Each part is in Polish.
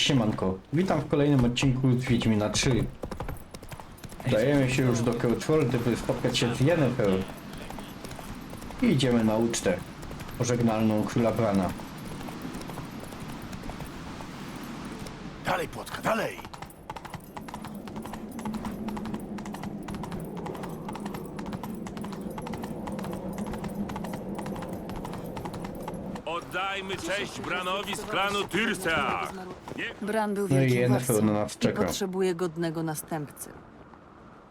Cześć, siemanko. Witam w kolejnym odcinku z Wiedźmina 3. Dajemy się już do Kełczwordy, by spotkać się z Yennefer. I idziemy na ucztę pożegnalną króla Brana. Dalej, płotka, dalej! Oddajmy cześć Branowi z klanu Tyrsa! Bran był No i wielkim władcą na nas i czeka. potrzebuje godnego następcy.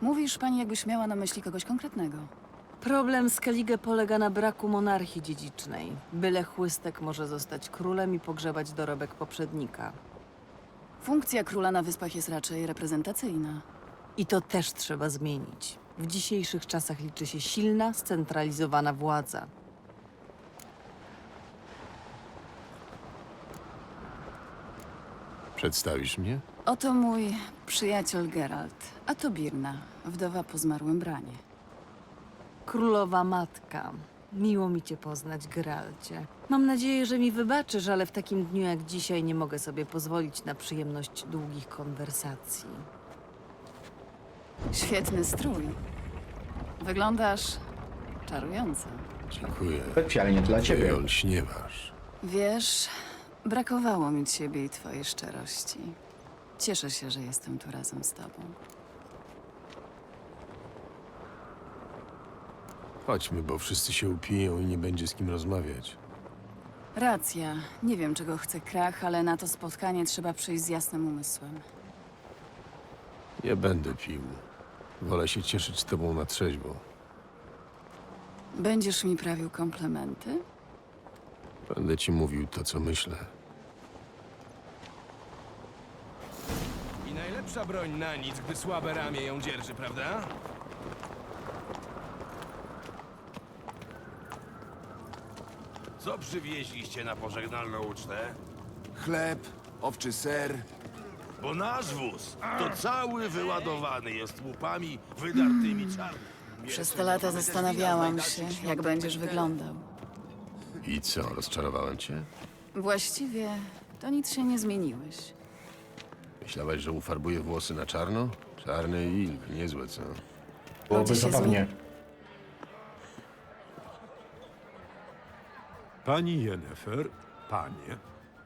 Mówisz pani, jakbyś miała na myśli kogoś konkretnego. Problem Skellige polega na braku monarchii dziedzicznej. Byle chłystek może zostać królem i pogrzebać dorobek poprzednika. Funkcja króla na wyspach jest raczej reprezentacyjna. I to też trzeba zmienić. W dzisiejszych czasach liczy się silna, scentralizowana władza. Przedstawisz mnie? Oto mój przyjaciel Geralt, a to Birna, wdowa po zmarłym Branie. Królowa matka. Miło mi cię poznać, Geralcie. Mam nadzieję, że mi wybaczysz, ale w takim dniu jak dzisiaj nie mogę sobie pozwolić na przyjemność długich konwersacji. Świetny strój. Wyglądasz czarująco. Dziękuję. Specjalnie dla ciebie. olśniewasz. Wiesz, brakowało mi ciebie i twojej szczerości. Cieszę się, że jestem tu razem z tobą. Chodźmy, bo wszyscy się upiją i nie będzie z kim rozmawiać. Racja. Nie wiem, czego chce Krach, ale na to spotkanie trzeba przyjść z jasnym umysłem. Nie będę pił. Wolę się cieszyć z tobą na trzeźwo. Będziesz mi prawił komplementy? Będę ci mówił to, co myślę. I najlepsza broń na nic, gdy słabe ramię ją dzierży, prawda? Co przywieźliście na pożegnalną ucztę? Chleb, owczy ser. Bo nasz wóz to cały wyładowany jest łupami wydartymi czarnymi. Przez te lata zastanawiałam się, jak będziesz wyglądał. I co, rozczarowałem cię? Właściwie to nic się nie zmieniłeś. Myślałaś, że ufarbuję włosy na czarno? Czarny wilk, niezłe co? Byłoby Chodzi się zabawnie. Pani Yennefer, panie,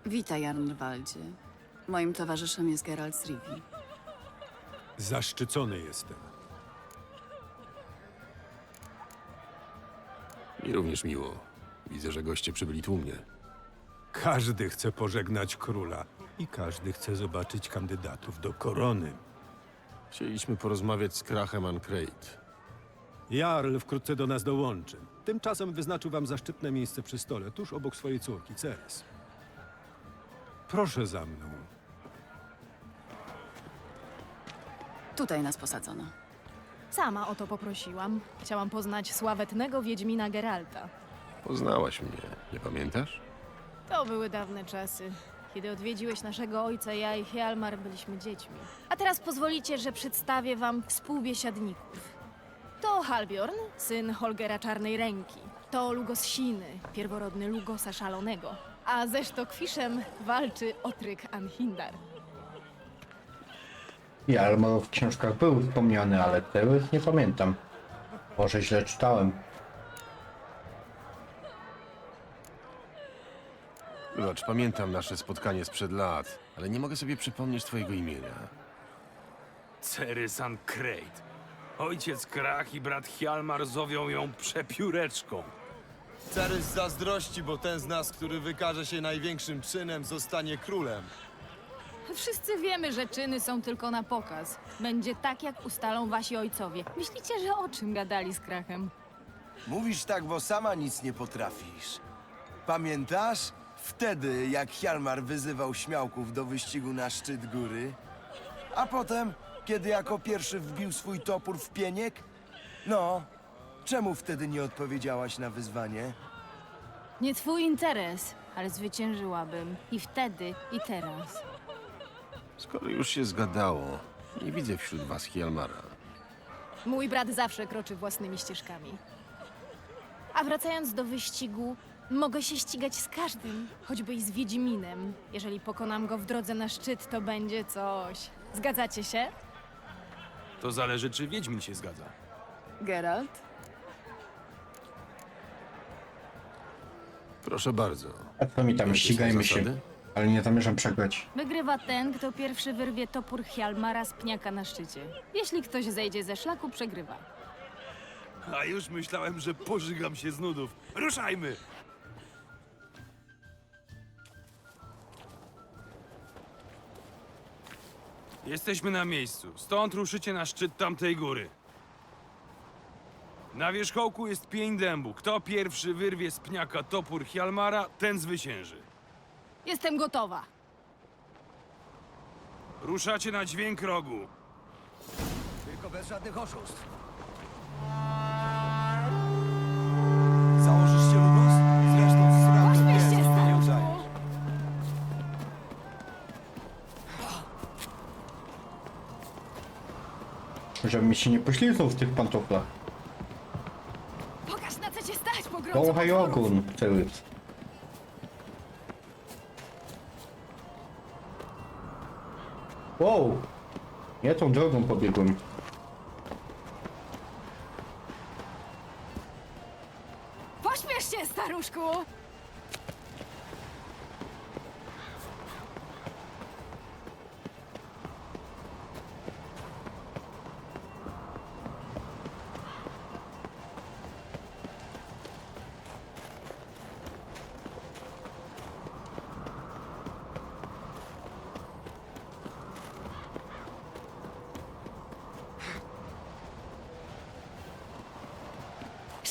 Witaj, Arnwaldzie. Moim towarzyszem jest Geralt z Rivi. zaszczycony jestem. Mi również miło. Widzę, że goście przybyli tłumnie. Każdy chce pożegnać króla i każdy chce zobaczyć kandydatów do korony. Chcieliśmy porozmawiać z Krachem Ancreit. Jarl wkrótce do nas dołączy. Tymczasem wyznaczył wam zaszczytne miejsce przy stole, tuż obok swojej córki, Ceres. Proszę za mną. Tutaj nas posadzono. Sama o to poprosiłam. Chciałam poznać sławetnego Wiedźmina Geralta. Poznałaś mnie, nie pamiętasz? To były dawne czasy. Kiedy odwiedziłeś naszego ojca, ja i Hjalmar byliśmy dziećmi. A teraz pozwolicie, że przedstawię wam współbiesiadników. To Halbjorn, syn Holgera Czarnej Ręki. To Lugos Siny, pierworodny Lugosa Szalonego. A ze Sztokwiszem walczy Otryk Anhindar. Jarmo w książkach był wspomniany, ale teraz nie pamiętam. Może źle czytałem. Wybacz, pamiętam nasze spotkanie sprzed lat, ale nie mogę sobie przypomnieć twojego imienia. Cerysan Krejt. Ojciec Krach i brat Hjalmar zowią ją przepióreczką. Cary z zazdrości, bo ten z nas, który wykaże się największym czynem, zostanie królem. Wszyscy wiemy, że czyny są tylko na pokaz. Będzie tak, jak ustalą wasi ojcowie. Myślicie, że o czym gadali z Krachem? Mówisz tak, bo sama nic nie potrafisz. Pamiętasz? Wtedy, jak Hjalmar wyzywał śmiałków do wyścigu na szczyt góry? A potem, kiedy jako pierwszy wbił swój topór w pieniek? No, czemu wtedy nie odpowiedziałaś na wyzwanie? Nie twój interes, ale zwyciężyłabym. I wtedy, i teraz. Skoro już się zgadało, nie widzę wśród was Hjalmara. Mój brat zawsze kroczy własnymi ścieżkami. A wracając do wyścigu, Mogę się ścigać z każdym, choćby i z Wiedźminem. Jeżeli pokonam go w drodze na szczyt, to będzie coś. Zgadzacie się? To zależy, czy Wiedźmin się zgadza. Geralt? Proszę bardzo. A co mi tam, Jakie są ścigajmy się. zasady? Ale nie zamierzam przegrać. Wygrywa ten, kto pierwszy wyrwie topór Hjalmara z pniaka na szczycie. Jeśli ktoś zejdzie ze szlaku, przegrywa. A już myślałem, że pożygam się z nudów. Ruszajmy! Jesteśmy na miejscu. Stąd ruszycie na szczyt tamtej góry. Na wierzchołku jest pień dębu. Kto pierwszy wyrwie z pniaka topór Hjalmara, ten zwycięży. Jestem gotowa. Ruszacie na dźwięk rogu. Tylko bez żadnych oszustw. Założysz się W tych. Pokaż na co cię stać, pogromco Kołchaj potworów. ogon, cały. Wow! Nie tą drogą pobiegłem.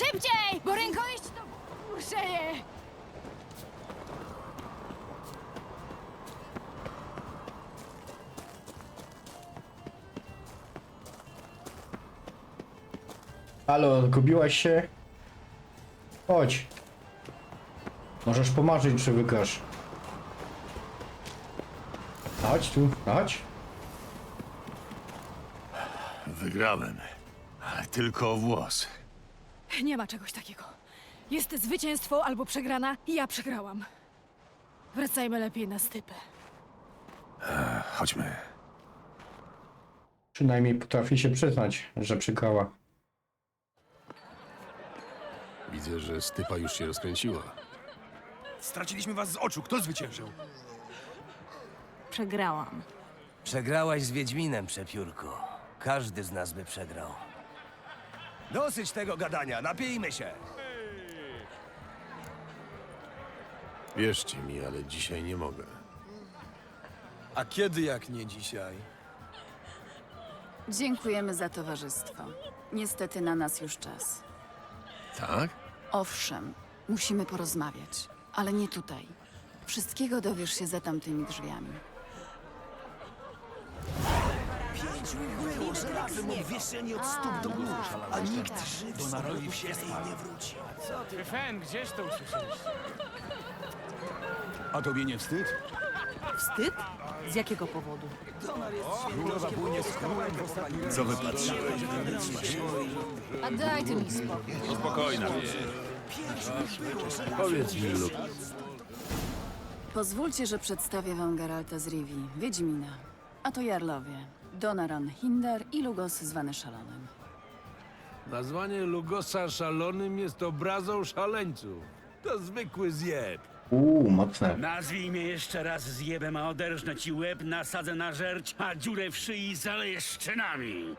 Szybciej, bo rękojeść to kurszeje! Halo, zgubiłaś się? Chodź. Możesz pomarzyć, że wygrasz. Chodź tu, chodź. Wygrałem. Ale tylko o włos. Nie ma czegoś takiego. Jest zwycięstwo albo przegrana i ja przegrałam. Wracajmy lepiej na stypę. Chodźmy. Przynajmniej potrafi się przyznać, że przegrała. Widzę, że stypa już się rozkręciła. Straciliśmy was z oczu. Kto zwyciężył? Przegrałam. Przegrałaś z Wiedźminem, przepiórko. Każdy z nas by przegrał. Dosyć tego gadania, napijmy się! Wierzcie mi, ale dzisiaj nie mogę. A kiedy jak nie dzisiaj? Dziękujemy za towarzystwo. Niestety na nas już czas. Tak? Owszem, musimy porozmawiać, ale nie tutaj. Wszystkiego dowiesz się za tamtymi drzwiami. Fen, gdzieś to usłyszeliście? A tobie nie wstyd? Wstyd? Z jakiego powodu? Co wypatrzyłeś? A daj ty mi spokój. Spokojna. Powiedz mi, lub Pozwólcie, że przedstawię wam Geralta z Rivii, Wiedźmina. A to Jarlowie, Donaran Hindar i Lugos zwany Szalonym. Nazwanie Lugosa szalonym jest obrazą szaleńców. To zwykły zjeb. Uuu, mocne. Nazwij mnie jeszcze raz zjebem, a oderżnę ci łeb, nasadzę na żerć, a dziurę w szyi zaleję szczynami.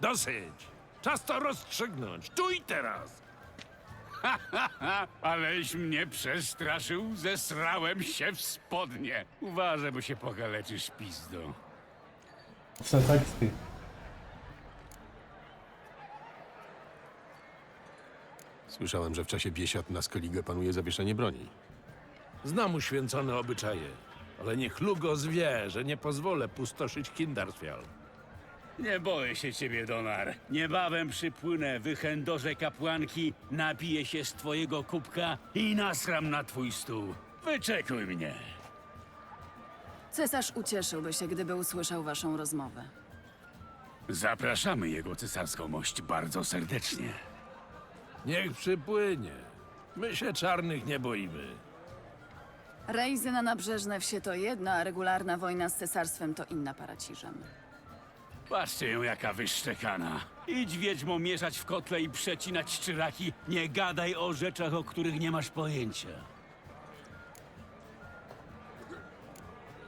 Dosyć! Czas to rozstrzygnąć, tu i teraz! Ha, aleś mnie przestraszył, zesrałem się w spodnie. Uważaj, bo się pokaleczysz pizdo. Teksty. Słyszałem, że w czasie biesiad na Skellige panuje zawieszenie broni. Znam uświęcone obyczaje, ale niech Lugos wie, że nie pozwolę pustoszyć Kindarsfjall. Nie boję się ciebie, Donar. Niebawem przypłynę, wychędorzę kapłanki, napiję się z twojego kubka i nasram na twój stół. Wyczekuj mnie. Cesarz ucieszyłby się, gdyby usłyszał waszą rozmowę. Zapraszamy jego cesarską mość bardzo serdecznie. Niech przypłynie. My się czarnych nie boimy. Rejzy na nabrzeżne wsie to jedno, a regularna wojna z cesarstwem to inna para ciżem. Patrzcie ją, jaka wyszczekana. Idź wiedźmo mieszać w kotle i przecinać szczyraki. Nie gadaj o rzeczach, o których nie masz pojęcia.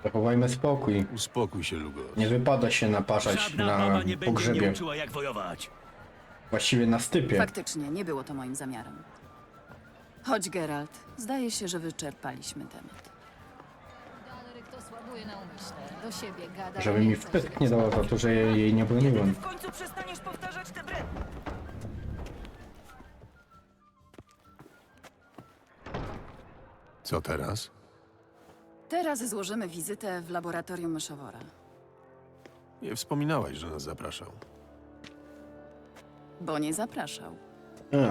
Zachowajmy spokój. Uspokój się, Lugos. Nie wypada się naparzać Żadna na baba nie będzie mnie pogrzebie. uczyła, jak wojować. Właściwie na stypie. Faktycznie, nie było to moim zamiarem. Chodź, Geralt. Zdaje się, że wyczerpaliśmy temat. Dalryk to słabuje na umyśle. Do siebie gada. Żeby mi wpysk nie dała za to, że jej nie broniłem. W końcu przestaniesz powtarzać te brednie. Co teraz? Teraz złożymy wizytę w laboratorium myszowora. Nie wspominałaś, że nas zapraszał. Bo nie zapraszał.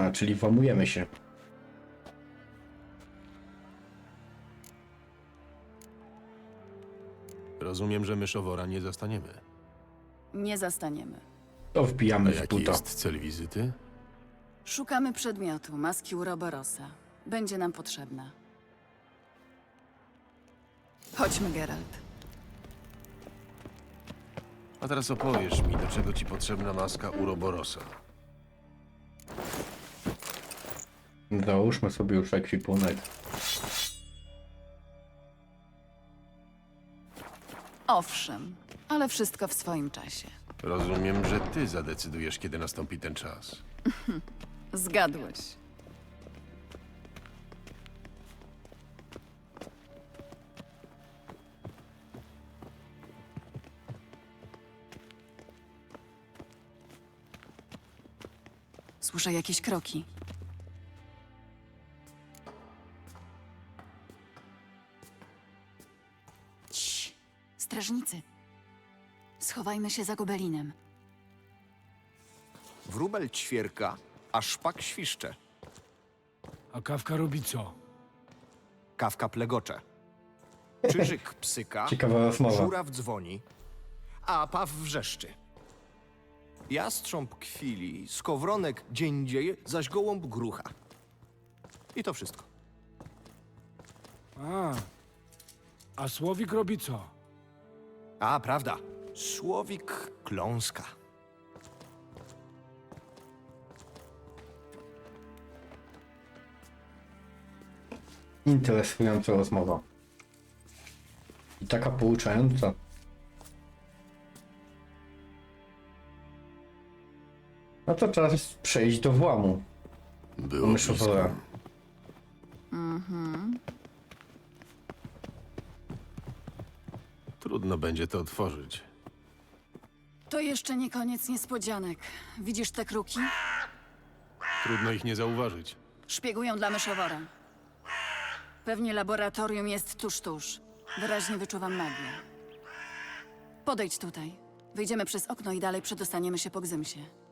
A, czyli włamujemy się. Rozumiem, że myszowora nie zastaniemy. Nie zastaniemy. To A wbijamy w jaki buto. jest cel wizyty? Szukamy przedmiotu, maski Uroborosa. Będzie nam potrzebna. Chodźmy, Geralt. A teraz opowiesz mi, do czego ci potrzebna maska Uroborosa. Załóżmy sobie już ekwipunek. Owszem, ale wszystko w swoim czasie. Rozumiem, że ty zadecydujesz, kiedy nastąpi ten czas. Zgadłeś. Słyszę jakieś kroki. Cii, strażnicy. Schowajmy się za gobelinem. Wróbel ćwierka, a szpak świszcze. A kawka robi co? Kawka plegocze. Czyżyk psyka, Ciekawa rozmowa. żuraw dzwoni, a paw wrzeszczy. Jastrząb kwili, skowronek dzień dzieje, zaś gołąb grucha. I to wszystko. A, a Słowik robi co? A, prawda, słowik kląska. Interesująca rozmowa. I taka pouczająca. No to czas przejść do włamu. Było Myszowora. blisko. Trudno będzie to otworzyć. To jeszcze nie koniec niespodzianek. Widzisz te kruki? Trudno ich nie zauważyć. Szpiegują dla myszowora. Pewnie laboratorium jest tuż, tuż. Wyraźnie wyczuwam magię. Podejdź tutaj. Wyjdziemy przez okno i dalej przedostaniemy się po Gzymsie.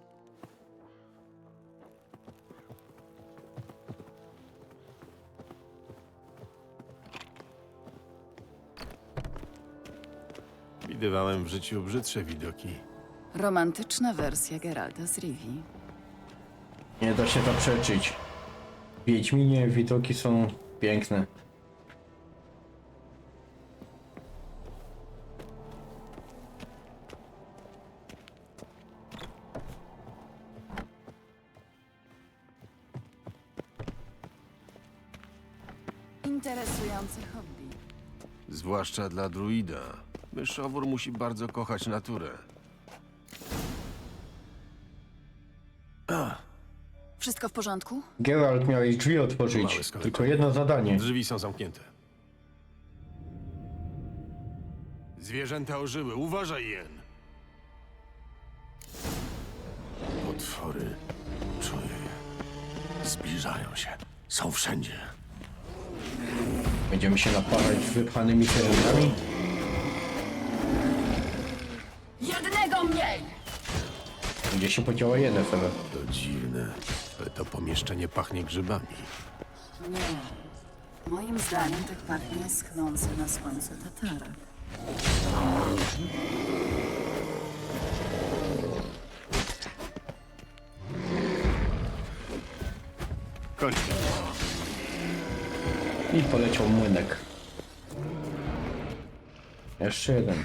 Widywałem w życiu brzydsze widoki. Romantyczna wersja Geralta z Rivii. Nie da się zaprzeczyć. W Wiedźminie widoki są piękne. Interesujące hobby. Zwłaszcza dla druida. Myszowór musi bardzo kochać naturę. Wszystko w porządku? Geralt miał jej drzwi otworzyć. Tylko jedno zadanie. Drzwi są zamknięte. Zwierzęta ożyły. Uważaj, Jen. Potwory. Czuję je. Zbliżają się. Są wszędzie. Będziemy się naparzać wypchanymi zwierzętami. Gdzie się podziała jeden sobie? To dziwne, ale to pomieszczenie pachnie grzybami. Nie. Moim zdaniem tak pachnie schnący na słońcu tatara. Kończmy. I poleciał młynek. Jeszcze jeden.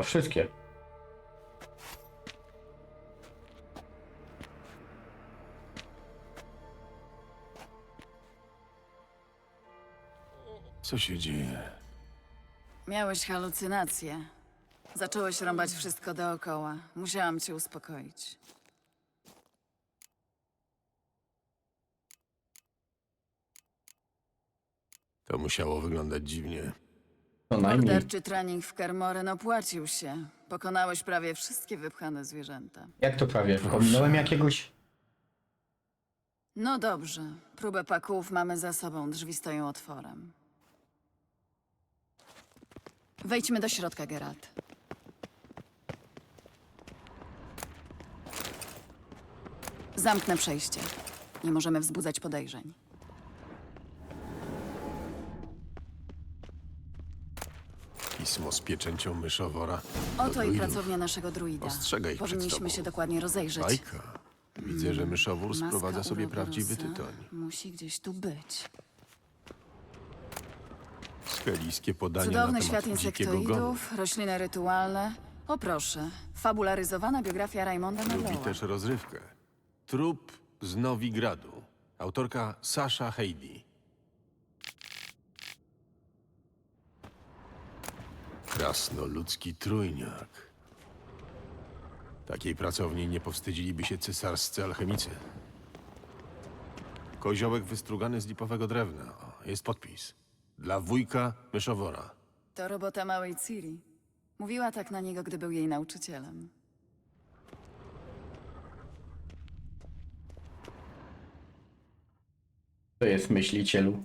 Chyba wszystkie. Co się dzieje? Miałeś halucynacje. Zacząłeś rąbać wszystko dookoła. Musiałam cię uspokoić. To musiało wyglądać dziwnie. Co najmniej. Morderczy trening w Kermoren opłacił się. Pokonałeś prawie wszystkie wypchane zwierzęta. Jak to prawie? Pominąłem jakiegoś? No dobrze. Próbę paków mamy za sobą. Drzwi stoją otworem. Wejdźmy do środka, Geralt. Zamknę przejście. Nie możemy wzbudzać podejrzeń. Pismo z pieczęcią myszowora. Do Oto i druidów. pracownia naszego druida. Ostrzegaj ich przed Powinniśmy tobą. się dokładnie rozejrzeć. Bajka. Widzę, że myszowór Maska sprowadza sobie prawdziwy Uroborusa tytoń. Musi gdzieś tu być. Skelijskie podanie Cudowny na świat temat dzikiego gonu. insektoidów, rośliny rytualne. O proszę, fabularyzowana biografia Raymonda Lubi też rozrywkę. Trup z Nowigradu. Autorka Sasha Heidi. Krasnoludzki trójniak. Takiej pracowni nie powstydziliby się cesarscy alchemicy. Koziołek wystrugany z lipowego drewna. O, jest podpis. Dla wujka myszowora. To robota małej Ciri. Mówiła tak na niego, gdy był jej nauczycielem. To jest myślicielu.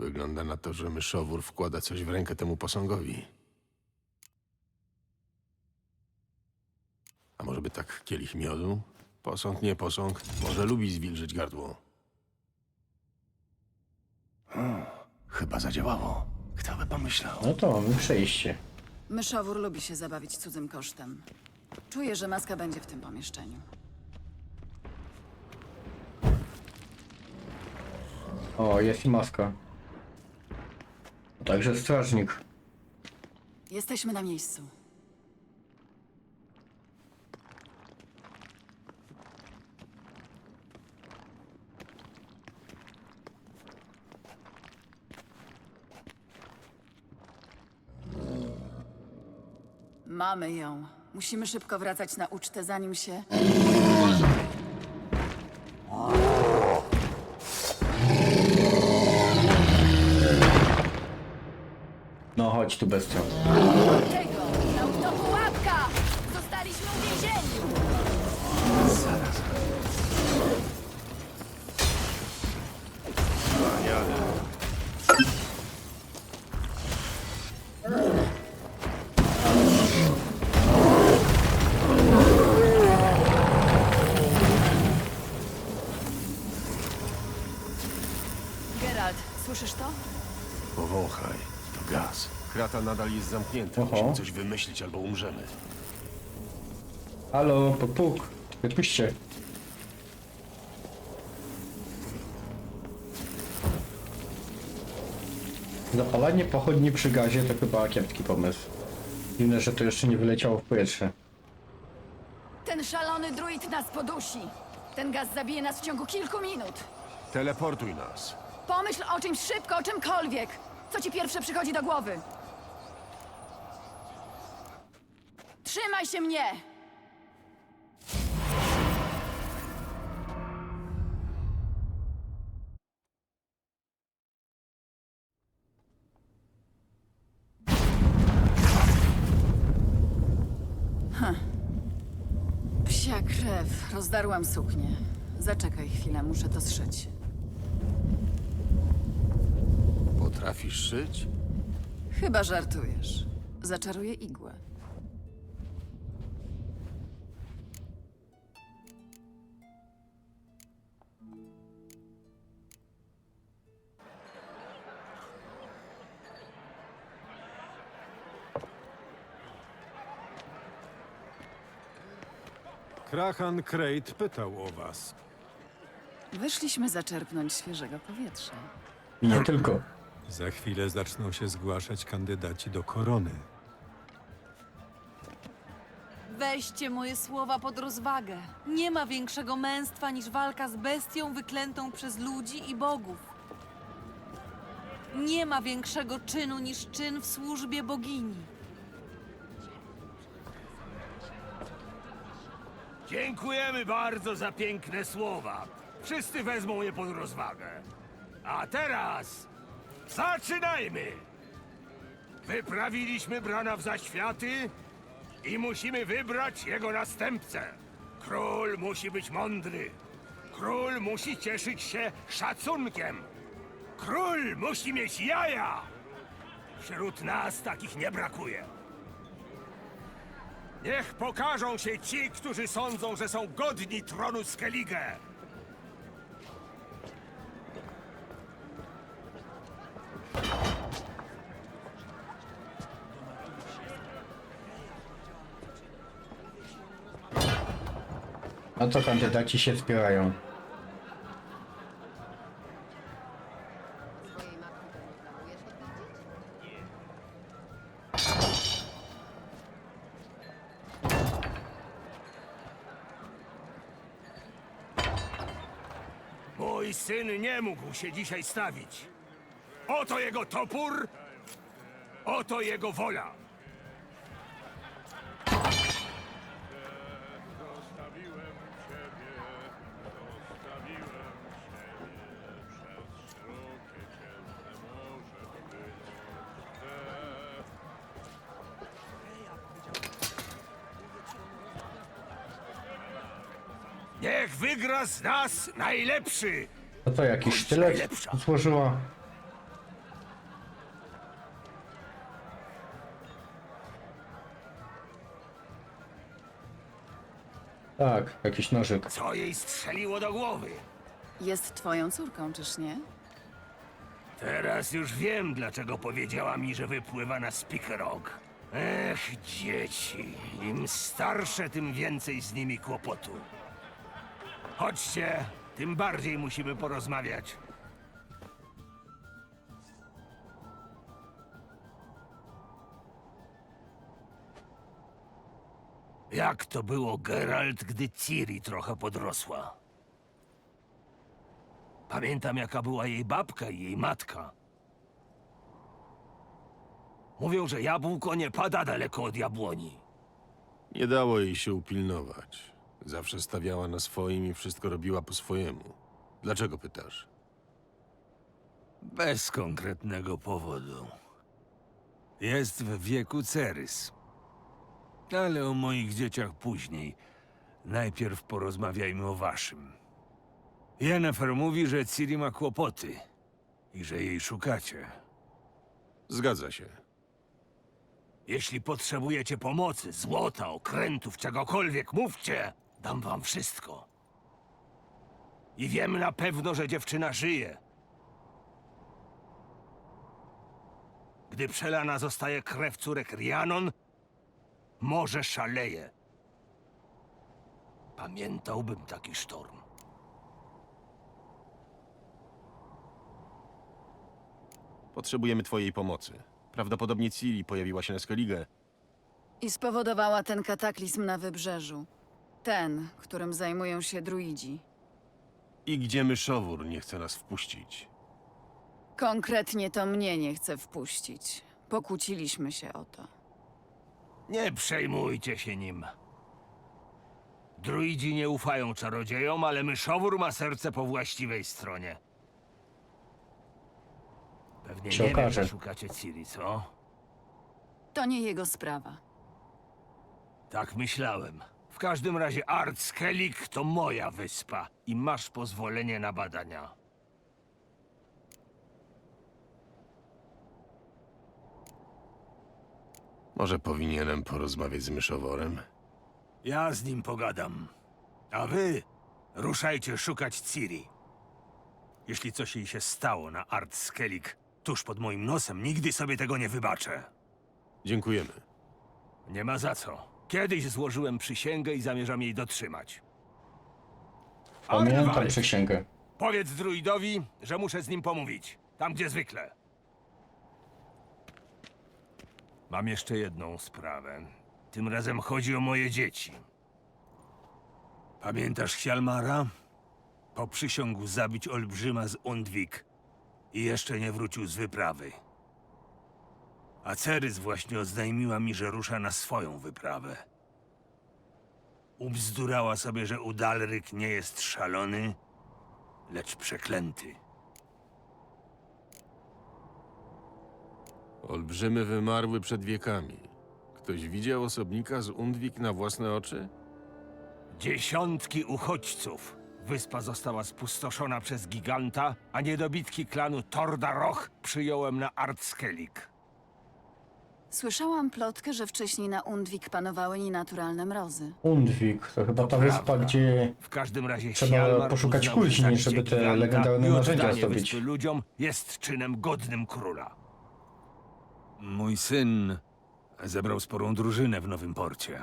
Wygląda na to, że myszowór wkłada coś w rękę temu posągowi. A może by tak kielich miodu? Posąg, nie posąg. Może lubi zwilżyć gardło. Chyba zadziałało. Kto by pomyślał? No to mamy przejście. Myszowór lubi się zabawić cudzym kosztem. Czuję, że maska będzie w tym pomieszczeniu. O, jest i maska. Także strażnik. Jesteśmy na miejscu. Mamy ją. Musimy szybko wracać na ucztę, zanim się... No chodź tu. Tego! Nadal jest zamknięta. Oho. Musimy coś wymyślić albo umrzemy. Halo, puk, puk. Wypuśćcie. Zapalanie pochodni przy gazie to chyba kiepski pomysł. Dziwne, że to jeszcze nie wyleciało w powietrze. Ten szalony druid nas podusi. Ten gaz zabije nas w ciągu kilku minut. Teleportuj nas. Pomyśl o czymś szybko, o czymkolwiek. Co ci pierwsze przychodzi do głowy? Trzymaj się mnie! Hm. Psia krew. Rozdarłam suknię. Zaczekaj chwilę, muszę to zszyć. Potrafisz szyć? Chyba żartujesz. Zaczaruję igłę. Krahan Krejt pytał o was. Wyszliśmy zaczerpnąć świeżego powietrza. I nie tylko. Za chwilę zaczną się zgłaszać kandydaci do korony. Weźcie moje słowa pod rozwagę. Nie ma większego męstwa niż walka z bestią wyklętą przez ludzi i bogów. Nie ma większego czynu niż czyn w służbie bogini. Dziękujemy bardzo za piękne słowa. Wszyscy wezmą je pod rozwagę. A teraz zaczynajmy! Wyprawiliśmy Brana w zaświaty i musimy wybrać jego następcę. Król musi być mądry. Król musi cieszyć się szacunkiem. Król musi mieć jaja. Wśród nas takich nie brakuje. Niech pokażą się ci, którzy sądzą, że są godni tronu Skellige. A co kandydaci się zbierają? Nie mógł się dzisiaj stawić. Oto jego topór, oto jego wola. Niech wygra z nas najlepszy. A to jakiś sztylet złożyła? Tak, jakiś nożyk. Co jej strzeliło do głowy? Jest twoją córką, czyż nie? Teraz już wiem, dlaczego powiedziała mi, że wypływa na Spikerog. Ech, dzieci. Im starsze, tym więcej z nimi kłopotu. Chodźcie, tym bardziej musimy porozmawiać. Jak to było, Geralt, gdy Ciri trochę podrosła? Pamiętam, jaka była jej babka i jej matka. Mówią, że jabłko nie pada daleko od jabłoni. Nie dało jej się upilnować. Zawsze stawiała na swoim i wszystko robiła po swojemu. Dlaczego pytasz? Bez konkretnego powodu. Jest w wieku Cerys. Ale o moich dzieciach później. Najpierw porozmawiajmy o waszym. Yennefer mówi, że Ciri ma kłopoty i że jej szukacie. Zgadza się. Jeśli potrzebujecie pomocy, złota, okrętów, czegokolwiek, mówcie. Dam wam wszystko. I wiem na pewno, że dziewczyna żyje. Gdy przelana zostaje krew córek Rianon, morze szaleje. Pamiętałbym taki sztorm. Potrzebujemy twojej pomocy. Prawdopodobnie Ciri pojawiła się na Skellige. I spowodowała ten kataklizm na wybrzeżu. Ten, którym zajmują się druidzi. I gdzie myszowór nie chce nas wpuścić? Konkretnie to mnie nie chce wpuścić. Pokłóciliśmy się o to. Nie przejmujcie się nim. Druidzi nie ufają czarodziejom, ale myszowór ma serce po właściwej stronie. Pewnie Się nie wiem, okaże. że szukacie Ciri, co? To nie jego sprawa. Tak myślałem. W każdym razie Art Skellig to moja wyspa i masz pozwolenie na badania. Może powinienem porozmawiać z myszoworem? Ja z nim pogadam. A wy ruszajcie szukać Ciri. Jeśli coś jej się stało na Art Skellig tuż pod moim nosem, nigdy sobie tego nie wybaczę. Dziękujemy. Nie ma za co. Kiedyś złożyłem przysięgę i zamierzam jej dotrzymać. Pamiętam Arwald, przysięgę. Powiedz druidowi, że muszę z nim pomówić. Tam, gdzie zwykle. Mam jeszcze jedną sprawę. Tym razem chodzi o moje dzieci. Pamiętasz Hjalmara? Poprzysiągł zabić olbrzyma z Undwik i jeszcze nie wrócił z wyprawy. A Cerys właśnie oznajmiła mi, że rusza na swoją wyprawę. Ubzdurała sobie, że Udalryk nie jest szalony, lecz przeklęty. Olbrzymy wymarły przed wiekami. Ktoś widział osobnika z Undwik na własne oczy? Dziesiątki uchodźców. Wyspa została spustoszona przez giganta, a niedobitki klanu Tordaroch przyjąłem na Artskelik. Słyszałam plotkę, że wcześniej na Undwik panowały nienaturalne mrozy. Undwik, to chyba ta To wyspa, prawda. gdzie W każdym razie Trzeba Hjalmar poszukać uznał, kuźni, zabicie żeby te giganta legendarne i narzędzia oddanie zdobyć. wyspy ludziom jest czynem godnym króla. Mój syn zebrał sporą drużynę w Nowym Porcie.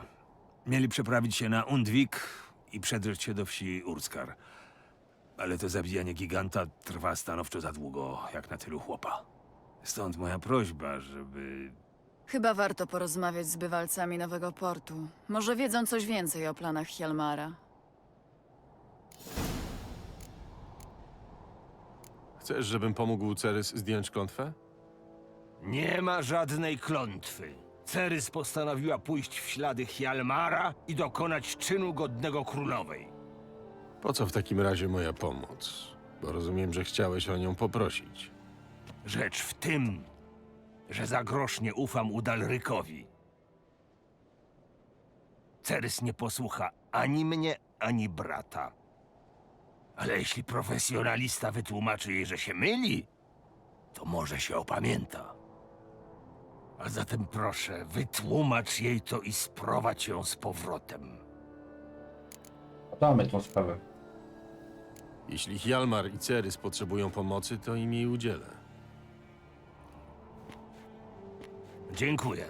Mieli przeprawić się na Undwik i przedrzeć się do wsi Urskar. Ale to zabijanie giganta trwa stanowczo za długo, jak na tylu chłopa. Stąd moja prośba, żeby Chyba warto porozmawiać z bywalcami Nowego Portu. Może wiedzą coś więcej o planach Hjalmara. Chcesz, żebym pomógł Cerys zdjąć klątwę? Nie ma żadnej klątwy. Cerys postanowiła pójść w ślady Hjalmara i dokonać czynu godnego królowej. Po co w takim razie moja pomoc? Bo rozumiem, że chciałeś o nią poprosić. Rzecz w tym, że za grosz nie ufam Udalrykowi. Cerys nie posłucha ani mnie, ani brata. Ale jeśli profesjonalista wytłumaczy jej, że się myli, to może się opamięta. A zatem proszę, wytłumacz jej to i sprowadź ją z powrotem. badamy tą sprawę. Jeśli Hjalmar i Cerys potrzebują pomocy, to im jej udzielę. Dziękuję.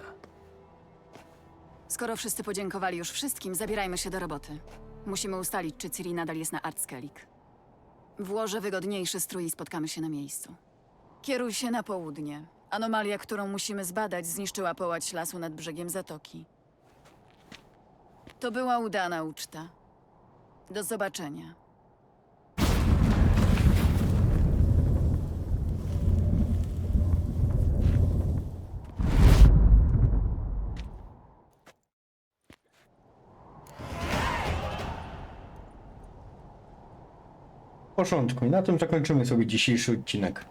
Skoro wszyscy podziękowali już wszystkim, zabierajmy się do roboty. Musimy ustalić, czy Ciri nadal jest na Artskelik. Włożę wygodniejszy strój i spotkamy się na miejscu. Kieruj się na południe. Anomalia, którą musimy zbadać, zniszczyła połać lasu nad brzegiem zatoki. To była udana uczta. Do zobaczenia. Porządku. I na tym zakończymy sobie dzisiejszy odcinek.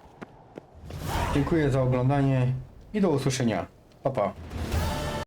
Dziękuję za oglądanie i do usłyszenia. Pa, pa.